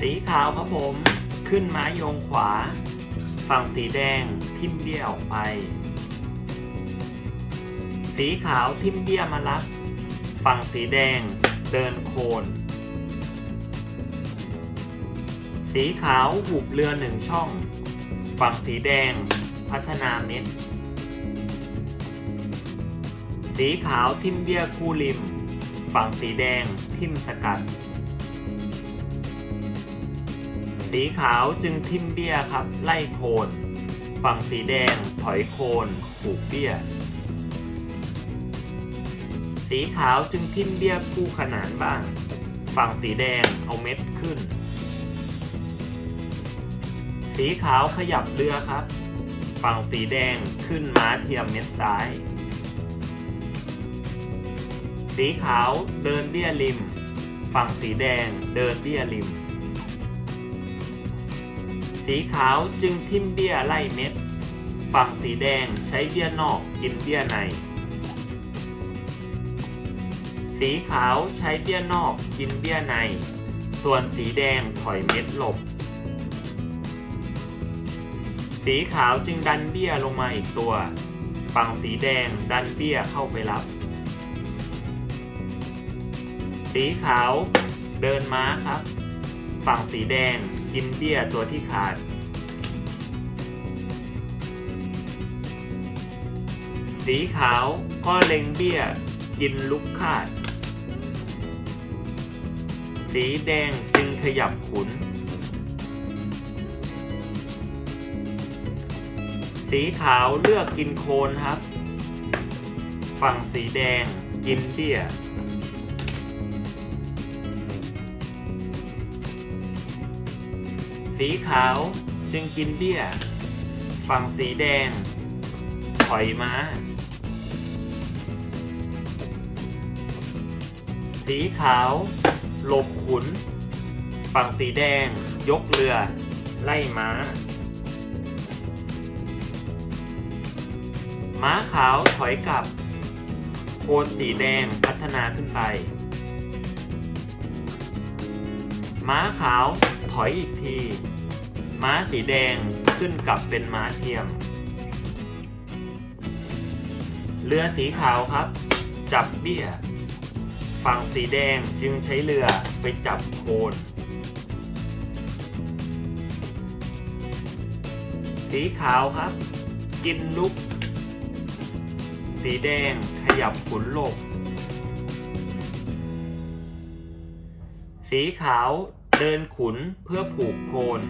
สีขาวครับผมขึ้นไม้โยงขวา ฝั่งสีแดงทิ่มเบี้ยออกไป สีขาวทิ่มเบี้ยมารับ ฝั่งสีแดงเดินโคน สีขาวหุบเรือหนึ่งช่อง ฝั่งสีแดงพัฒนาเม็ด สีขาวทิมเบี้ยคู่ริม ฝั่งสีแดงทิมสกัด สีขาวจึงทิมเบี้ยครับ ไล่โคน ฝั่งสีแดงถอยโคนผูกเบี้ย สีขาวจึงทิมเบี้ยคู่ขนานบ้าง ฝั่งสีแดงเอาเม็ดขึ้น สีขาวขยับเรือครับ ฝั่งสีแดงขึ้นม้าเทียมเม็ดซ้าย สีขาวเดินเบี้ยริม ฝั่งสีแดงเดินเบี้ยริม สีขาวจึงทิ่มเบี้ยไล่เม็ด ฝั่งสีแดงใช้เบี้ยนอกกินเบี้ยใน สีขาวใช้เบี้ยนอกกินเบี้ยใน ส่วนสีแดงถอยเม็ดหลบ สีขาวจึงดันเบี้ยลงมาอีกตัว ฝั่งสีแดงดันเบี้ยเข้าไปรับ สีขาวเดินม้าครับ ฝั่งสีแดง กินเบี้ยตัวที่ขาด สีขาวก็เล็งเบี้ย กินลุกคาด สีแดงจึงขยับขุน สีขาวเลือกกินโคนครับ ฝั่งสีแดงกินเบี้ย สีขาวจึงกินเบี้ย ฝั่งสีแดงถอยม้า สีขาวหลบขุน ฝั่งสีแดงยกเรือ ไล่ม้า ม้าขาวถอยกลับโคนสีแดงพัฒนาขึ้นไป ม้าขาว ถอยอีกที ม้าสีแดงขึ้นกลับเป็นม้าเทียม เรือสีขาวครับ จับเบี้ย ฝั่งสีแดงจึงใช้เรือไปจับโคนสีขาวครับ กินลุก สีแดงขยับขุนโลก สีขาว เดินขุนเพื่อผูกโคน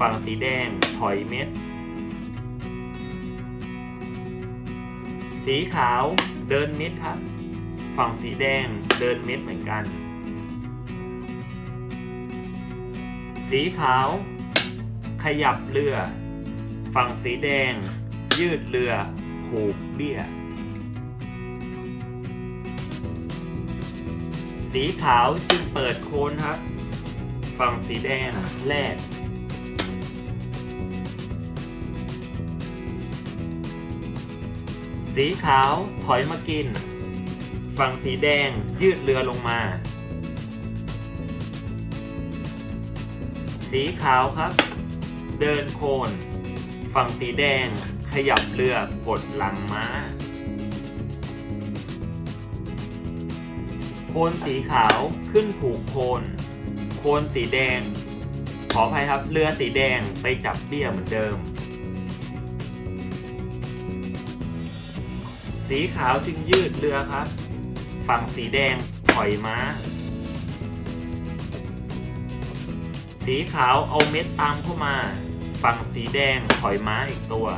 ฝั่งสีแดงถอยเม็ด สีขาวเดินเม็ดครับ ฝั่งสีแดงเดินเม็ดเหมือนกัน สีขาว ขยับเรือ ฝั่งสีแดง ยืดเรือผูกเบี้ย สีขาวจึงเปิดโคนครับ ฝั่งสีแดงแลกสีขาวถอยมากิน ฝั่งสีแดงยืดเรือลงมา สีขาวครับ เดินโคน ฝั่งสีแดงขยับเรือกดหลังม้าโคนสีขาวขึ้นผูกโคน โคนสีแดง ขออภัยครับเรือสีแดงไปจับเบี้ยเหมือนเดิม สีขาวจึงยืดเรือครับ ฝั่งสีแดงถอยม้า สีขาวเอาเม็ดตามเข้ามา ฝั่งสีแดงถอยม้าอีกตัว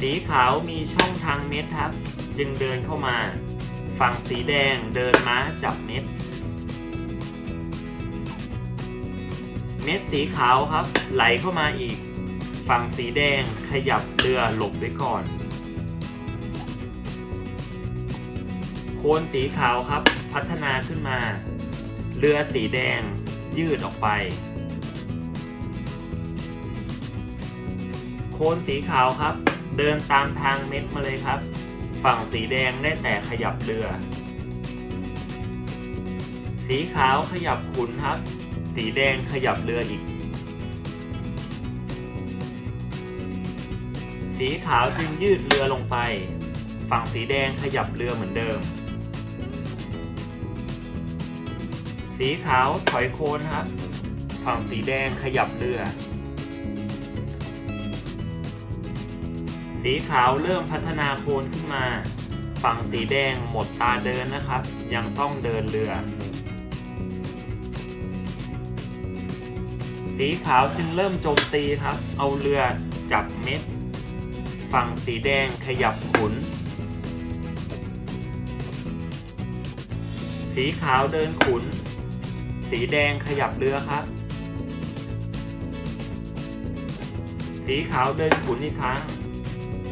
สีขาวมีช่องทางเม็ดครับ จึงเดินเข้ามา ฝั่งสีแดงเดินม้าจับเม็ด ม็ดสีขาวครับ ไหลเข้ามาอีก ฝั่งสีแดงขยับเรือหลบไว้ก่อน โคนสีขาวครับ พัฒนาขึ้นมา เรือสีแดงยืดออกไป โคนสีขาวครับ เดินตามทางเม็ดมาเลยครับ ฝั่งสีแดงได้แต่ขยับเรือสสีขาวขยับขุนครับ สีแดงขยับเรืออีก สีขาวจึงยืดเรือลงไป ฝั่งสีแดงขยับเรือเหมือนเดิม สีขาวถอยโคนครับ ฝั่งสีแดงขยับเรือ สีขาวเริ่มพัฒนาโคนขึ้นมา ฝั่งสีแดงหมดตาเดินนะครับ ยังต้องเดินเรือ สีขาวจึงเริ่มโจมตีครับ เอาเรือจับเม็ด ฝั่งสีแดงขยับขุน สีขาวเดินขุน สีแดงขยับเรือครับ สีขาวเดินขุนอีกครั้ง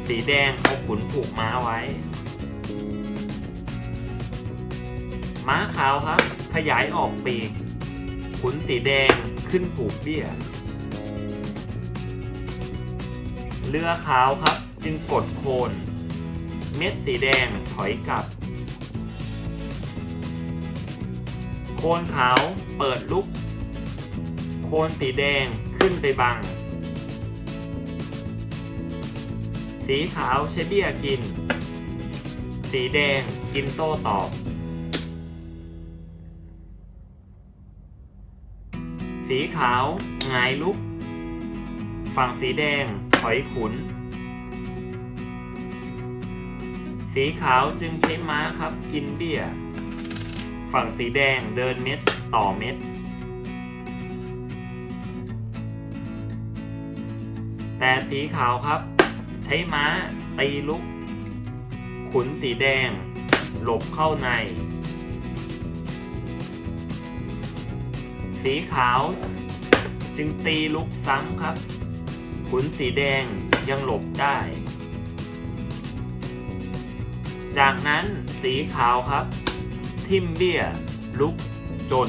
สีแดงเอาขุนผูกม้าไว้ ม้าขาวครับ ขยายออกปีก ขุนสีแดง ขึ้นผูกเบี้ย เรือขาวครับ จึงกดโคน เม็ดสีแดงถอยกลับ โคนขาวเปิดลุก โคนสีแดงขึ้นไปบัง สีขาวใช้เบี้ยกิน สีแดงกินโต้ตอบ สีขาวหงายลุก ฝั่งสีแดงถอยขุน สีขาวจึงใช้ม้าครับกินเบี้ย ฝั่งสีแดงเดินเม็ดต่อเม็ด แต่สีขาวครับ ใช้ม้าตีลุก ขุนสีแดง หลบเข้าใน สีขาวจึงตีลุกซ้ำครับ ขุนสีแดงยังหลบได้ จากนั้นสีขาวครับ ทิมเบี้ยลุกจน